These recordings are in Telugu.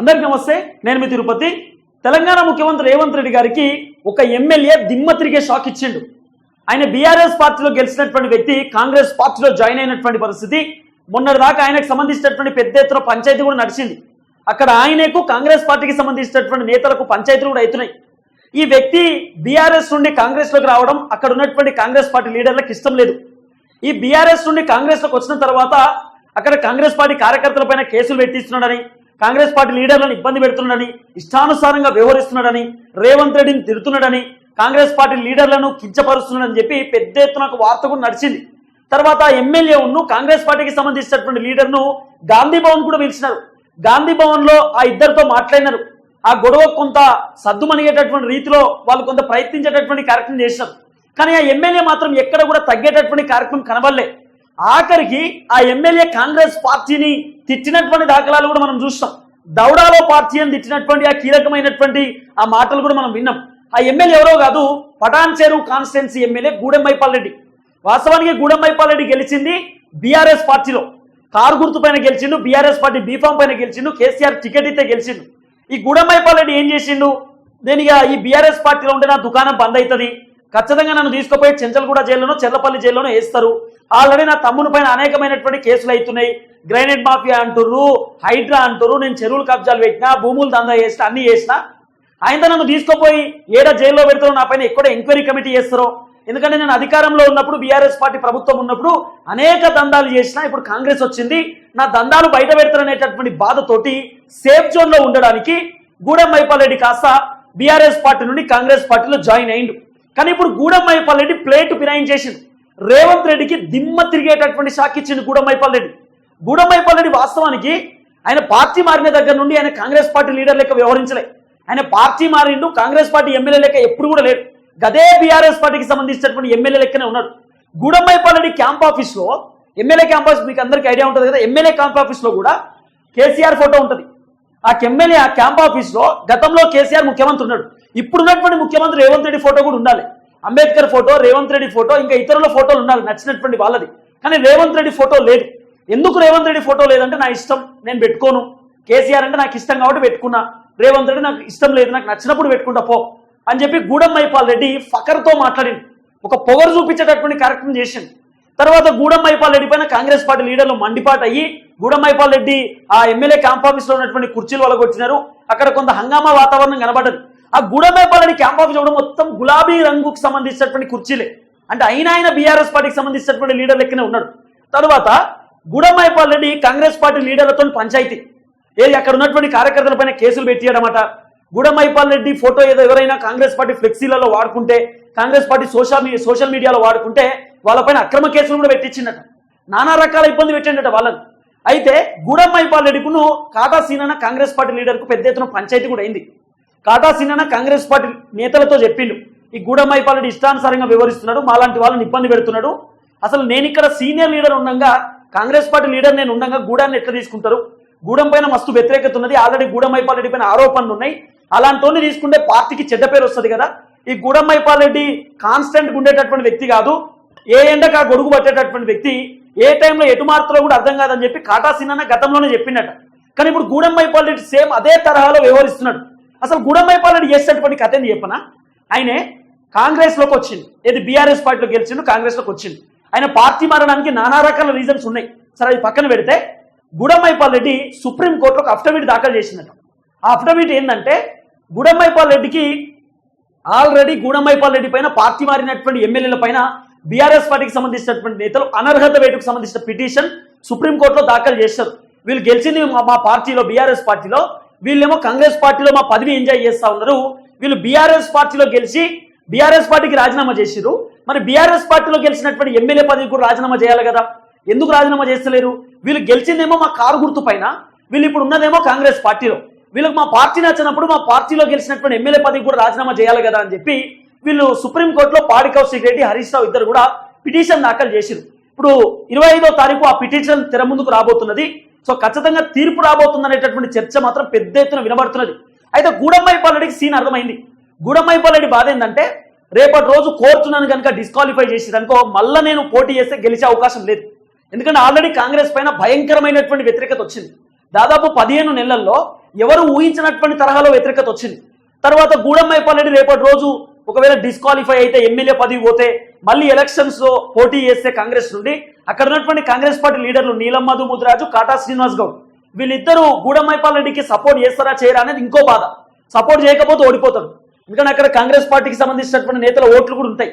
అందరికీ నమస్తే నేను మీ తిరుపతి. తెలంగాణ ముఖ్యమంత్రి రేవంత్ రెడ్డి గారికి ఒక ఎమ్మెల్యే దిమ్మ తిరిగే షాక్ ఇచ్చిండు. ఆయన బీఆర్ఎస్ పార్టీలో గెలిచినటువంటి వ్యక్తి కాంగ్రెస్ పార్టీలో జాయిన్ అయినటువంటి పరిస్థితి. మొన్నటిదాకా ఆయనకు సంబంధించినటువంటి పెద్ద ఎత్తున పంచాయతీ కూడా నడిచింది. అక్కడ ఆయనకు కాంగ్రెస్ పార్టీకి సంబంధించినటువంటి నేతలకు పంచాయతీలు కూడా అవుతున్నాయి. ఈ వ్యక్తి బీఆర్ఎస్ నుండి కాంగ్రెస్లోకి రావడం అక్కడ ఉన్నటువంటి కాంగ్రెస్ పార్టీ లీడర్లకు ఇష్టం లేదు. ఈ బీఆర్ఎస్ నుండి కాంగ్రెస్లోకి వచ్చిన తర్వాత అక్కడ కాంగ్రెస్ పార్టీ కార్యకర్తలపైన కేసులు పెట్టిస్తున్నాడని కాంగ్రెస్ పార్టీ లీడర్లను ఇబ్బంది పెడుతున్నాడని ఇష్టానుసారంగా వ్యవహరిస్తున్నాడని రేవంత్ రెడ్డిని తిడుతున్నాడని కాంగ్రెస్ పార్టీ లీడర్లను కించపరుస్తున్నాడని చెప్పి పెద్ద ఎత్తున ఒక వార్త కూడా నడిచింది. తర్వాత ఎమ్మెల్యే ఉన్ను కాంగ్రెస్ పార్టీకి సంబంధించినటువంటి లీడర్ను గాంధీ భవన్ కూడా పిలిచినారు. గాంధీ భవన్లో ఆ ఇద్దరితో మాట్లాడినారు. ఆ గొడవ కొంత సద్దుమణిగేటటువంటి రీతిలో వాళ్ళు కొంత ప్రయత్నించేటటువంటి కార్యక్రమం చేసినారు. కానీ ఆ ఎమ్మెల్యే మాత్రం ఎక్కడ కూడా తగ్గేటటువంటి కార్యక్రమం కనబడలే. ఆఖరికి ఆ ఎమ్మెల్యే కాంగ్రెస్ పార్టీని తిట్టినటువంటి దాఖలాలు కూడా మనం చూస్తాం. దౌడాలో పార్టీ అని తిట్టినటువంటి ఆ కీలకమైనటువంటి ఆ మాటలు కూడా మనం విన్నాం. ఆ ఎమ్మెల్యే ఎవరో కాదు పటాన్ చెరువు కాన్స్టిట్యున్సీ ఎమ్మెల్యే గూడెంబైపాల్ రెడ్డి. వాస్తవానికి గూడెంబైపాల్ రెడ్డి గెలిచింది బీఆర్ఎస్ పార్టీలో. కారు గుర్తు పైన గెలిచిండు బీఆర్ఎస్ పార్టీ బీఫామ్ పైన గెలిచిండు కేసీఆర్ టికెట్ ఇస్తే గెలిచిండు. ఈ గూడెంబైపాల్ రెడ్డి ఏం చేసిండు? నేను ఇక ఈ బీఆర్ఎస్ పార్టీలో ఉంటే నా దుకాణం బంద్ అవుతుంది. ఖచ్చితంగా నన్ను తీసుకుపోయి చెంచల్గూడ జైల్లోనో చెర్లపల్లి జైల్లోనో వేస్తారు. ఆల్రెడీ నా తమ్ముని పైన అనేకమైనటువంటి కేసులు అవుతున్నాయి. గ్రైనేడ్ మాఫియా అంటుర్రు హైడ్రా అంటుర్రు నేను చెరువులు కబ్జాలు పెట్టినా భూములు దందా చేసిన అన్ని చేసినా ఆయనతో నన్ను తీసుకుపోయి ఏడా జైల్లో పెడతారో నా పైన ఎక్కడ ఎంక్వైరీ కమిటీ చేస్తారో. ఎందుకంటే నేను అధికారంలో ఉన్నప్పుడు బీఆర్ఎస్ పార్టీ ప్రభుత్వం ఉన్నప్పుడు అనేక దందాలు చేసిన ఇప్పుడు కాంగ్రెస్ వచ్చింది. నా దందాలు బయట పెడతారనేటటువంటి బాధతోటి సేఫ్ జోన్లో ఉండడానికి గూడెం మైపాల్ రెడ్డి కాస్త బీఆర్ఎస్ పార్టీ నుండి కాంగ్రెస్ పార్టీలో జాయిన్ అయిండు. కానీ ఇప్పుడు గూడమ్మైపాల్ రెడ్డి ప్లేట్ ఫిరాయించేసింది రేవంత్ రెడ్డికి దిమ్మ తిరిగేటటువంటి షాక్ ఇచ్చింది గూడమ్మైపాల్ రెడ్డి. గూడమ్మైపాల్ రెడ్డి వాస్తవానికి ఆయన పార్టీ మారిన దగ్గర నుండి ఆయన కాంగ్రెస్ పార్టీ లీడర్ లెక్క వ్యవహరించలే. ఆయన పార్టీ మారిండు కాంగ్రెస్ పార్టీ ఎమ్మెల్యే లెక్క ఎప్పుడు కూడా లేడు. గదే బీఆర్ఎస్ పార్టీకి సంబంధించినటువంటి ఎమ్మెల్యే లెక్కనే ఉన్నాడు. గూడమ్మైపాల్ రెడ్డి క్యాంప్ ఆఫీస్లో ఎమ్మెల్యే క్యాంప్ ఆఫీస్ మీకు అందరికీ ఐడియా ఉంటుంది కదా ఎమ్మెల్యే క్యాంప్ ఆఫీస్లో కూడా కేసీఆర్ ఫోటో ఉంటుంది. ఆ ఎమ్మెల్యే ఆ క్యాంప్ ఆఫీస్లో గతంలో కేసీఆర్ ముఖ్యమంత్రి ఉన్నాడు. ఇప్పుడున్నటువంటి ముఖ్యమంత్రి రేవంత్ రెడ్డి ఫోటో కూడా ఉండాలి. అంబేద్కర్ ఫోటో రేవంత్ రెడ్డి ఫోటో ఇంకా ఇతరుల ఫోటోలు ఉండాలి నచ్చినటువంటి వాళ్ళది. కానీ రేవంత్ రెడ్డి ఫోటో లేదు. ఎందుకు రేవంత్ రెడ్డి ఫోటో లేదంటే నా ఇష్టం నేను పెట్టుకోను. కేసీఆర్ అంటే నాకు ఇష్టం కాబట్టి పెట్టుకున్నా. రేవంత్ రెడ్డి నాకు ఇష్టం లేదు నాకు నచ్చినప్పుడు పెట్టుకుంటా పో అని చెప్పి గూడెం మైపాల్ రెడ్డి ఫకర్తో మాట్లాడింది ఒక పొగరు చూపించేటటువంటి కార్యక్రమం చేసింది తర్వాత గూడెం మైపాల్ రెడ్డి పైన కాంగ్రెస్ పార్టీ లీడర్లు మండిపాటు అయ్యి గూడెం మైపాల్ రెడ్డి ఆ ఎమ్మెల్యే క్యాంప్ ఆఫీస్లో ఉన్నటువంటి కుర్చీలు వలగొట్టినారు అక్కడ కొంత హంగామా వాతావరణం కనబడ్డది. ఆ గూడెం రెడ్డి క్యాంప్ ఆఫీస్ మొత్తం గులాబీ రంగుకు సంబంధించినటువంటి కుర్చీలే. అంటే అయినా ఆయన బీఆర్ఎస్ పార్టీకి సంబంధించినటువంటి లీడర్ లెక్కనే ఉన్నాడు. తర్వాత గుడమైపాల్ రెడ్డి కాంగ్రెస్ పార్టీ లీడర్లతో పంచాయతీ. ఏది అక్కడ ఉన్నటువంటి కార్యకర్తలపైన కేసులు పెట్టియడమట గుడమైపాల్ రెడ్డి ఫోటో ఏదో ఎవరైనా కాంగ్రెస్ పార్టీ ఫ్లెక్సీలలో వాడుకుంటే Congress party social media social మీడియాలో వాడుకుంటే వాళ్ళపైన అక్రమ కేసులు కూడా పెట్టించిందట నానా రకాల ఇబ్బంది పెట్టిండట వాళ్ళని. అయితే గుడమైపాల్ రెడ్డికును కాటా సీనన్న కాంగ్రెస్ పార్టీ లీడర్కు పెద్ద ఎత్తున పంచాయతీ కూడా అయింది. కాటా సిన్న కాంగ్రెస్ పార్టీ నేతలతో చెప్పిండు. ఈ గూఢమైపాలని ఇష్టానుసారంగా వివరిస్తున్నాడు. మాలాంటి వాళ్ళని ఇబ్బంది పెడుతున్నాడు. అసలు నేను ఇక్కడ సీనియర్ లీడర్ ఉండగా కాంగ్రెస్ పార్టీ లీడర్ నేను ఉండగా గూడాన్ని ఎట్లా తీసుకుంటారు? గూడెం పైన మస్తు వ్యతిరేకత ఉన్నది. ఆల్రెడీ గూడెం రెడ్డి పైన ఆరోపణలు ఉన్నాయి. అలాంటి తీసుకుంటే పార్టీకి చెడ్డ పేరు వస్తుంది కదా. ఈ గూడెం మైపాల్ కాన్స్టెంట్ ఉండేటటువంటి వ్యక్తి కాదు. ఏ ఎండకు ఆ గొడుగు పట్టేటటువంటి వ్యక్తి ఏ టైంలో ఎటు మారుతారో కూడా అర్థం కాదని చెప్పి కాటా సిన్న గతంలోనే చెప్పిండట. కానీ ఇప్పుడు గూడెం మైపాల్ సేమ్ అదే తరహాలో వ్యవహరిస్తున్నాడు. అసలు గుడమైపాలని రెడ్డి చేసేటటువంటి కథ ఏంది చెప్పనా? ఆయనే కాంగ్రెస్లోకి వచ్చింది ఏది బీఆర్ఎస్ పార్టీలో గెలిచిండు కాంగ్రెస్లోకి వచ్చింది ఆయన పార్టీ మారడానికి నానా రకాల రీజన్స్ ఉన్నాయి. సరే అది పక్కన పెడితే గుడమైపాల్ రెడ్డి సుప్రీంకోర్టులో ఒక అఫిడవిట్ దాఖలు చేసిందట. ఆ అఫిడవిట్ ఏంటంటే గుడమైపాల్ రెడ్డికి ఆల్రెడీ గూడమైపాల్ రెడ్డి పైన పార్టీ మారినటువంటి ఎమ్మెల్యేల పైన బీఆర్ఎస్ పార్టీకి సంబంధించినటువంటి నేతలు అనర్హత వేటుకు సంబంధించిన పిటిషన్ సుప్రీంకోర్టులో దాఖలు చేశారు. వీళ్ళు గెలిచింది మా మా పార్టీలో బీఆర్ఎస్ పార్టీలో. వీళ్ళేమో కాంగ్రెస్ పార్టీలో మా పదవి ఎంజాయ్ చేస్తూ ఉన్నారు. వీళ్ళు బీఆర్ఎస్ పార్టీలో గెలిచి బీఆర్ఎస్ పార్టీకి రాజీనామా చేసిరు మరి బీఆర్ఎస్ పార్టీలో గెలిచినటువంటి ఎమ్మెల్యే పదవి కూడా రాజీనామా చేయాలి కదా? ఎందుకు రాజీనామా చేస్తలేరు? వీళ్ళు గెలిచిందేమో మా కారు గుర్తు పైన వీళ్ళు ఇప్పుడు ఉన్నదేమో కాంగ్రెస్ పార్టీలో. వీళ్ళకి మా పార్టీ నచ్చినప్పుడు మా పార్టీలో గెలిచినటువంటి ఎమ్మెల్యే పదవి కూడా రాజీనామా చేయాలి కదా అని చెప్పి వీళ్ళు సుప్రీంకోర్టులో పాడి కౌశిక్ రెడ్డి హరీష్ రావు ఇద్దరు కూడా పిటిషన్ దాఖలు చేసిరు ఇప్పుడు ఇరవై ఐదో తారీఖు ఆ పిటిషన్ తెర ముందుకు రాబోతున్నది. సో ఖచ్చితంగా తీర్పు రాబోతుంది అనేటటువంటి చర్చ మాత్రం పెద్ద ఎత్తున వినబడుతున్నది. అయితే గూడమ్మైపాలరెడ్డికి సీన్ అర్థమైంది. గూడమ్మైపాలరెడ్డి బాధ ఏంటంటే రేపటి రోజు కోర్టు నన్ను కనుక డిస్క్వాలిఫై చేసేదనుకో మళ్ళీ నేను పోటీ చేస్తే గెలిచే అవకాశం లేదు. ఎందుకంటే ఆల్రెడీ కాంగ్రెస్ పైన భయంకరమైనటువంటి వ్యతిరేకత వచ్చింది. దాదాపు పదిహేను నెలల్లో ఎవరు ఊహించినటువంటి తరహాలో వ్యతిరేకత వచ్చింది. తర్వాత గూడమ్మైపాలెడ్డి రేపటి రోజు ఒకవేళ డిస్క్వాలిఫై అయితే ఎమ్మెల్యే పదవి పోతే మళ్ళీ ఎలక్షన్స్లో పోటీ చేస్తే కాంగ్రెస్ నుండి అక్కడ ఉన్నటువంటి కాంగ్రెస్ పార్టీ లీడర్లు నీలం మధు కాటా శ్రీనివాస్ గౌడ్. వీళ్ళిద్దరూ గూడమ్మైపాలెడ్డికి సపోర్ట్ చేస్తారా చేయరా అనేది ఇంకో బాధ. సపోర్ట్ చేయకపోతే ఓడిపోతాడు ఎందుకంటే అక్కడ కాంగ్రెస్ పార్టీకి సంబంధించినటువంటి నేతల ఓట్లు కూడా ఉంటాయి.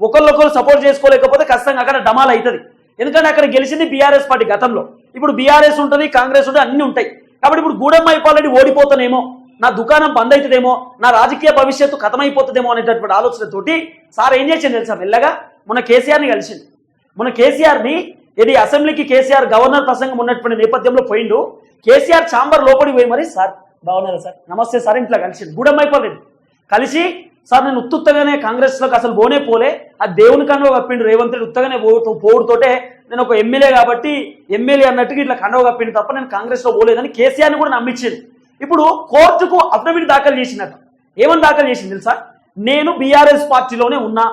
ఒకరినొకరు సపోర్ట్ చేసుకోలేకపోతే ఖచ్చితంగా అక్కడ డమాల్ అవుతుంది. ఎందుకంటే అక్కడ గెలిచింది బీఆర్ఎస్ పార్టీ గతంలో. ఇప్పుడు బీఆర్ఎస్ ఉంటుంది కాంగ్రెస్ ఉంటుంది అన్ని ఉంటాయి. కాబట్టి ఇప్పుడు గూడెం అయిపోవాలని ఓడిపోతానేమో. నా దుకాణం బంద్ అవుతుందేమో నా రాజకీయ భవిష్యత్తు కథమైపోతుందేమో అనేటటువంటి ఆలోచనతోటి సార్ ఏం చేసింది తెలుసా మెల్లగా? మొన్న కేసీఆర్ని కలిసింది మొన్న కేసీఆర్ని ఇది అసెంబ్లీకి కేసీఆర్ గవర్నర్ ప్రసంగం ఉన్నటువంటి నేపథ్యంలో పోయిండు. కేసీఆర్ ఛాంబర్ లోపలికి పోయి మరి సార్ బాగున్నారా సార్? నమస్తే సార్ ఇంట్లో కలిసింది గూడెం అయిపోలేదు కలిసి సార్ నేను ఉత్తుత్తగానే కాంగ్రెస్లోకి అసలు పోనే పోలే. ఆ దేవుని కండవ కప్పిండు రేవంత్ రెడ్డి ఉత్తగానే పోతూ పోవుడుతోటే నేను ఒక ఎమ్మెల్యే కాబట్టి ఎమ్మెల్యే అన్నట్టుగా ఇట్లా కండవ కప్పిండు తప్ప నేను కాంగ్రెస్లో పోలేదని కేసీఆర్ని కూడా నమ్మించింది ఇప్పుడు కోర్టుకు అఫిడవిట్ దాఖలు చేసినట్టు. ఏమని దాఖలు చేసింది తెలుసా? నేను బీఆర్ఎస్ పార్టీలోనే ఉన్నా.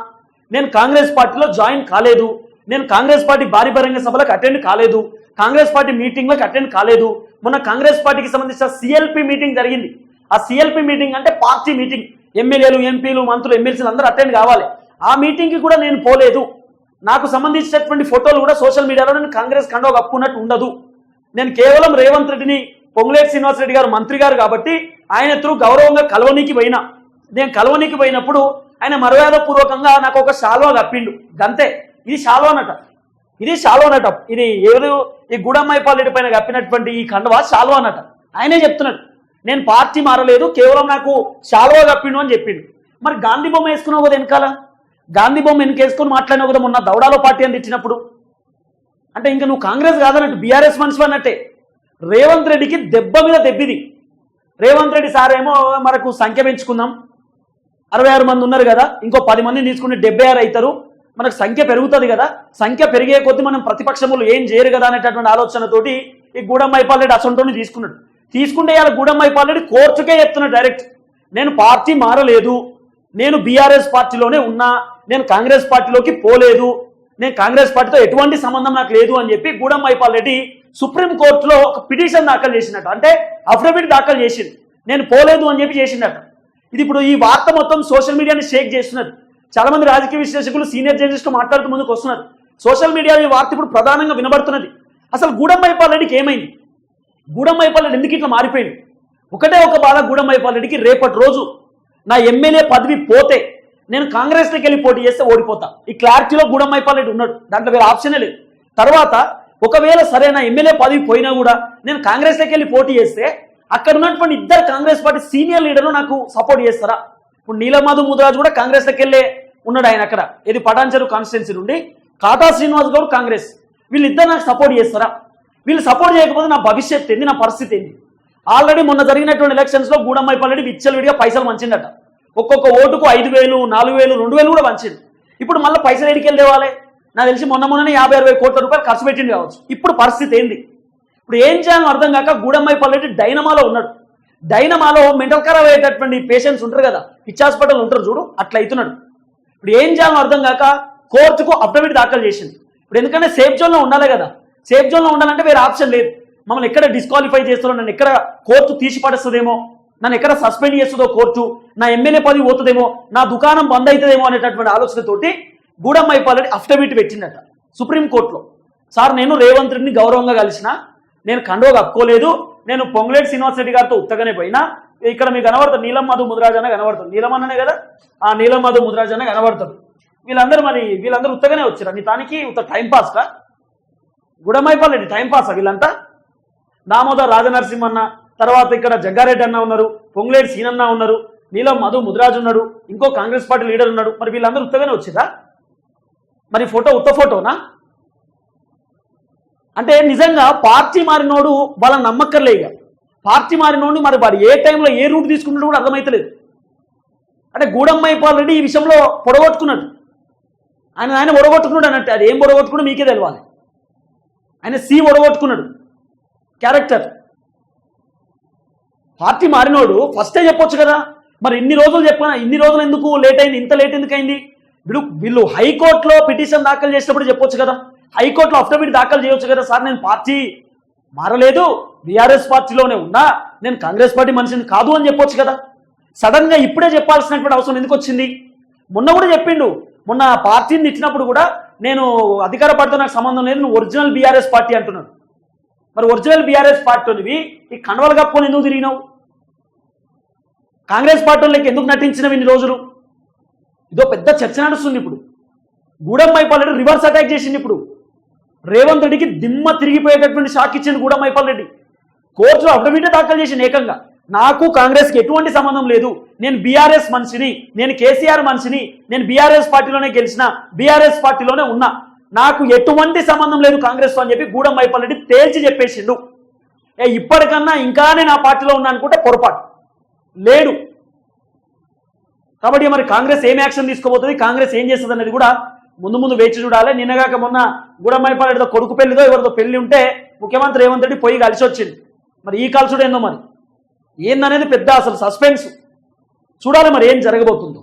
నేను కాంగ్రెస్ పార్టీలో జాయిన్ కాలేదు. నేను కాంగ్రెస్ పార్టీ భారీ బహిరంగ సభలకు అటెండ్ కాలేదు. కాంగ్రెస్ పార్టీ మీటింగ్లకు అటెండ్ కాలేదు. మొన్న కాంగ్రెస్ పార్టీకి సంబంధించిన సిఎల్పి మీటింగ్ జరిగింది. ఆ సిఎల్పి మీటింగ్ అంటే పార్టీ మీటింగ్. ఎమ్మెల్యేలు ఎంపీలు మంత్రులు ఎమ్మెల్సీలు అందరూ అటెండ్ కావాలి. ఆ మీటింగ్కి కూడా నేను పోలేదు. నాకు సంబంధించినటువంటి ఫోటోలు కూడా సోషల్ మీడియాలో నేను కాంగ్రెస్ కండో కప్పుకున్నట్టు ఉండదు. నేను కేవలం రేవంత్ రెడ్డిని పొంగులేటి శ్రీనివాసరెడ్డి గారు మంత్రి గారు కాబట్టి ఆయన త్రూ గౌరవంగా కలవనీకి పోయినా. నేను కలవనీకి పోయినప్పుడు ఆయన మర్యాదపూర్వకంగా నాకు ఒక శాల్వా కప్పిండు. గంతే. ఇది శాల్వా నట. ఇది శాల్వా నట. ఇది ఏదో ఈ గుడమ్మాయిపాలెడ్డి పైన కప్పినటువంటి ఈ కండవా శాల్వా అనట ఆయనే చెప్తున్నాడు. నేను పార్టీ మారలేదు కేవలం నాకు శాల్వా కప్పిండు అని చెప్పిండు. మరి గాంధీ బొమ్మ వేసుకున్నావు కదా వెనకాల? గాంధీ బొమ్మ వెనకేసుకొని మాట్లాడినావు కదా మొన్న దౌడాలో పార్టీ అని తెచ్చినప్పుడు అంటే ఇంకా నువ్వు కాంగ్రెస్ కాదన్నట్టు బీఆర్ఎస్ మనిషి అన్నట్టే. రేవంత్ రెడ్డికి దెబ్బ మీద దెబ్బిది. రేవంత్ రెడ్డి సార్ ఏమో మనకు సంఖ్య పెంచుకుందాం. అరవై ఆరు మంది ఉన్నారు కదా ఇంకో పది మందిని తీసుకుంటే డెబ్బై ఆరు అవుతారు. మనకు సంఖ్య పెరుగుతుంది కదా సంఖ్య పెరిగే కొద్దీ మనం ప్రతిపక్షములు ఏం చేయరు కదా అనేటటువంటి ఆలోచనతోటి ఈ గూడెం మైపాలరెడ్డి అసంటోని తీసుకున్నాడు. తీసుకుంటే ఇవాళ గూడెం మైపాలరెడ్డి కోర్టుకే చెప్తున్నాడు డైరెక్ట్. నేను పార్టీ మారలేదు నేను బీఆర్ఎస్ పార్టీలోనే ఉన్నా నేను కాంగ్రెస్ పార్టీలోకి పోలేదు నేను కాంగ్రెస్ పార్టీతో ఎటువంటి సంబంధం నాకు లేదు అని చెప్పి గూడెం మైపాల్ రెడ్డి సుప్రీం కోర్టులో ఒక పిటిషన్ దాఖలు చేసినట్టు. అంటే అఫిడవిట్ దాఖలు చేసింది. నేను పోలేదు అని చెప్పి చేసినట్టు ఇది ఇప్పుడు ఈ వార్త మొత్తం సోషల్ మీడియాని షేక్ చేస్తున్నది. చాలా మంది రాజకీయ విశ్లేషకులు సీనియర్ జర్నలిస్టులు మాట్లాడుతూ ముందుకు వస్తున్నారు. సోషల్ మీడియాలో ఈ వార్త ఇప్పుడు ప్రధానంగా వినబడుతున్నది. అసలు గూడెం రెడ్డికి ఏమైంది? గూడెం రెడ్డి ఎందుకు ఇట్లా మారిపోయింది? ఒకటే ఒక బాధ గూడెం రెడ్డికి. రేపటి రోజు నా ఎమ్మెల్యే పదవి పోతే నేను కాంగ్రెస్లోకి వెళ్ళి పోటీ చేస్తే ఓడిపోతా. ఈ క్లారిటీలో గూడెం రెడ్డి ఉన్నాడు. దాంట్లో వేరే ఆప్షనే లేదు. తర్వాత ఒకవేళ సరే నా ఎమ్మెల్యే పదవి పోయినా కూడా నేను కాంగ్రెస్లోకి వెళ్ళి పోటీ చేస్తే అక్కడ ఉన్నటువంటి ఇద్దరు కాంగ్రెస్ పార్టీ సీనియర్ లీడర్లు నాకు సపోర్ట్ చేస్తారా? ఇప్పుడు నీలమాధు ముదిరాజు కూడా కాంగ్రెస్లోకి వెళ్ళే ఉన్నాడు ఆయన అక్కడ. ఇది పటాన్చెరు కాన్స్టిట్యున్సీ నుండి. కాటా శ్రీనివాస్ గౌడ్ కాంగ్రెస్. వీళ్ళిద్దరు నాకు సపోర్ట్ చేస్తారా? వీళ్ళు సపోర్ట్ చేయకపోతే నా భవిష్యత్ ఏంది? నా పరిస్థితి ఏంది? ఆల్రెడీ మొన్న జరిగినటువంటి ఎలక్షన్స్లో విచ్చలవిడిగా పైసలు మంచిందట ఒక్కొక్క ఓటుకు ఐదు వేలు నాలుగు వేలు రెండు వేలు కూడా మంచింది ఇప్పుడు మళ్ళీ పైసలు ఎడికి వెళ్ళేవాళ్ళే నాకు తెలిసి మొన్న మొన్ననే యాభై అరవై కోట్ల రూపాయలు ఖర్చు పెట్టింది కావచ్చు. ఇప్పుడు పరిస్థితి ఏంది? ఇప్పుడు ఏం చేయాలో అర్థం కాక గూడమ్మైపల్లి డైనమాలో ఉన్నాడు. డైనమాలో మెంటల్ ఖరాబ్ అయ్యేటటువంటి పేషెంట్స్ ఉంటారు కదా పిచ్చి హాస్పిటల్ ఉంటారు చూడు అట్లా అవుతున్నాడు. ఇప్పుడు ఏం చేయాలో అర్థం కాక కోర్టుకు అఫిడవిట్ దాఖలు చేసింది ఇప్పుడు ఎందుకంటే సేఫ్ జోన్లో ఉండాలి కదా సేఫ్ జోన్లో ఉండాలంటే వేరే ఆప్షన్ లేదు. మమ్మల్ని ఎక్కడ డిస్క్వాలిఫై చేస్తారో నన్ను ఎక్కడ కోర్టు తీసి పడేస్తుందేమో నన్ను ఎక్కడ సస్పెండ్ చేస్తుందో కోర్టు నా ఎమ్మెల్యే పదవి పోతుందేమో నా దుకాణం బంద్ అవుతుందేమో అనేటటువంటి ఆలోచనతోటి గూడమ్మైపాలని అఫిడవిట్ పెట్టిందట సుప్రీంకోర్టులో సార్ నేను రేవంత్ రెడ్డిని గౌరవంగా కలిసిన నేను కండో కప్పుకోలేదు నేను పొంగులేటి శ్రీనివాస్ రెడ్డి గారితో ఉత్తగానే పోయినా ఇక్కడ మీకు కనబడుతుంది నీలం మధు ముద్రాజ్ అన్న నీలమన్ననే నీలం అన్ననే కదా? ఆ నీలం మధు ముద్రాజ్ కనబడతాడు వీళ్ళందరూ మరి వీళ్ళందరూ ఉత్తగానే వచ్చారు? నీ తానికి ఉత్త టైం పాస్ కా గుడమైపాలెడ్డి టైం పాస్ వీళ్ళంతా? దామోదర్ రాజనరసింహన్న తర్వాత ఇక్కడ జగ్గారెడ్డి అన్న ఉన్నారు పొంగులేటి సీనన్న ఉన్నారు నీలం మధు ముద్రాజ్ ఉన్నాడు ఇంకో కాంగ్రెస్ పార్టీ లీడర్ ఉన్నాడు. మరి వీళ్ళందరూ ఉత్తగానే వచ్చిరా మరి ఫోటో ఉత్త ఫోటోనా? అంటే నిజంగా పార్టీ మారినోడు వాళ్ళని నమ్మక్కర్లే ఇక పార్టీ మారినోడు మరి వాడు ఏ టైంలో ఏ రూట్ తీసుకున్నాడు కూడా అర్థమైతలేదు. అంటే గూడమ్మైపాల్ రెడ్డి ఈ విషయంలో పొడగొట్టుకున్నాడు. ఆయన ఆయన ఒడగొట్టుకున్నాడు అన్నట్టు అది ఏం ఒడగొట్టుకున్నా మీకే తెలవాలి. ఆయన సి ఒడగొట్టుకున్నాడు క్యారెక్టర్. పార్టీ మారినోడు ఫస్టే చెప్పొచ్చు కదా. మరి ఇన్ని రోజులు చెప్పా ఇన్ని రోజులు ఎందుకు లేట్ అయింది ఇంత లేట్ ఎందుకు అయింది వీళ్ళు వీళ్ళు హైకోర్టులో పిటిషన్ దాఖలు చేసినప్పుడు చెప్పొచ్చు కదా. హైకోర్టులో అఫిడవిట్ దాఖలు చేయొచ్చు కదా సార్ నేను పార్టీ మారలేదు బీఆర్ఎస్ పార్టీలోనే ఉన్నా నేను కాంగ్రెస్ పార్టీ మనిషిని కాదు అని చెప్పొచ్చు కదా. సడన్గా ఇప్పుడే చెప్పాల్సినటువంటి అవసరం ఎందుకు వచ్చింది? మొన్న కూడా చెప్పిండు మొన్న పార్టీని తిట్టినప్పుడు కూడా నేను అధికార పార్టీతో నాకు సంబంధం లేదు నువ్వు ఒరిజినల్ బీఆర్ఎస్ పార్టీ అంటున్నాడు మరి ఒరిజినల్ బీఆర్ఎస్ పార్టీనివి ఈ కండవలు కప్పుకొని ఎందుకు తిరిగినావు? కాంగ్రెస్ పార్టీలోకి ఎందుకు నటించినవి ఇన్ని రోజులు? ఇదో పెద్ద చర్చ నడుస్తుంది ఇప్పుడు. గూడెం మైపాల్ రెడ్డి రివర్స్ అటాక్ చేసింది ఇప్పుడు. రేవంత్ రెడ్డికి దిమ్మ తిరిగిపోయేటటువంటి షాక్ ఇచ్చింది గూడెం మైపాల్ రెడ్డి. కోర్టులో అఫిడవిటే దాఖలు చేసింది ఏకంగా. నాకు కాంగ్రెస్కి ఎటువంటి సంబంధం లేదు. నేను బీఆర్ఎస్ మనిషిని నేను కేసీఆర్ మనిషిని నేను బీఆర్ఎస్ పార్టీలోనే గెలిచిన బీఆర్ఎస్ పార్టీలోనే ఉన్నా. నాకు ఎటువంటి సంబంధం లేదు కాంగ్రెస్ అని చెప్పి గూడెం రెడ్డి తేల్చి చెప్పేసిండు. ఏ ఇప్పటికన్నా ఇంకానే నా పార్టీలో ఉన్నా అనుకుంటే పొరపాటు. లేడు. కాబట్టి మరి కాంగ్రెస్ ఏం యాక్షన్ తీసుకోబోతుంది? కాంగ్రెస్ ఏం చేస్తుంది అనేది కూడా ముందు ముందు వేచి చూడాలి. నిన్నగాక మొన్న గుడమైపాడు కొడుకు పెళ్ళిదో ఎవరిదో పెళ్ళి ఉంటే ముఖ్యమంత్రి రేవంత్ రెడ్డి పోయి కలిసి వచ్చింది మరి ఈ కలుసుడు ఏందో మరి? ఏందనేది పెద్ద అసలు సస్పెన్స్ చూడాలి మరి ఏం జరగబోతుందో.